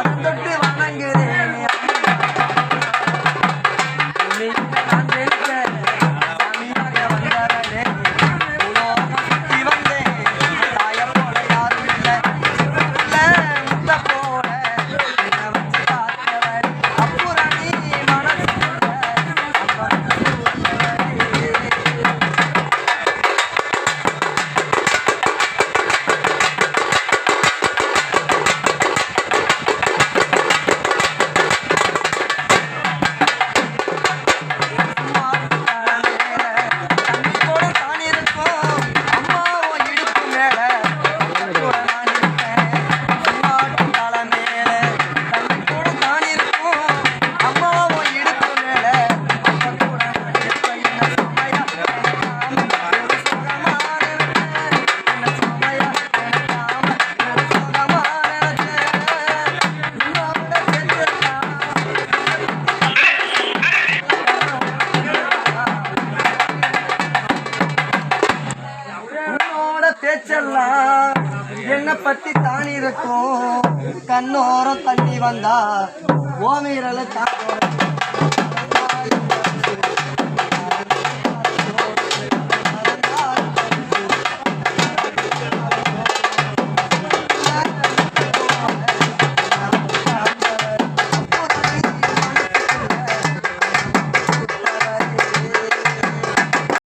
மனம் தொட்டு வணங்குறேன் பேச்செல்லாம் என்ன பத்தி தான் இருக்கும். கண்ணோரம் தண்ணி வந்தா ஓமீரல தான்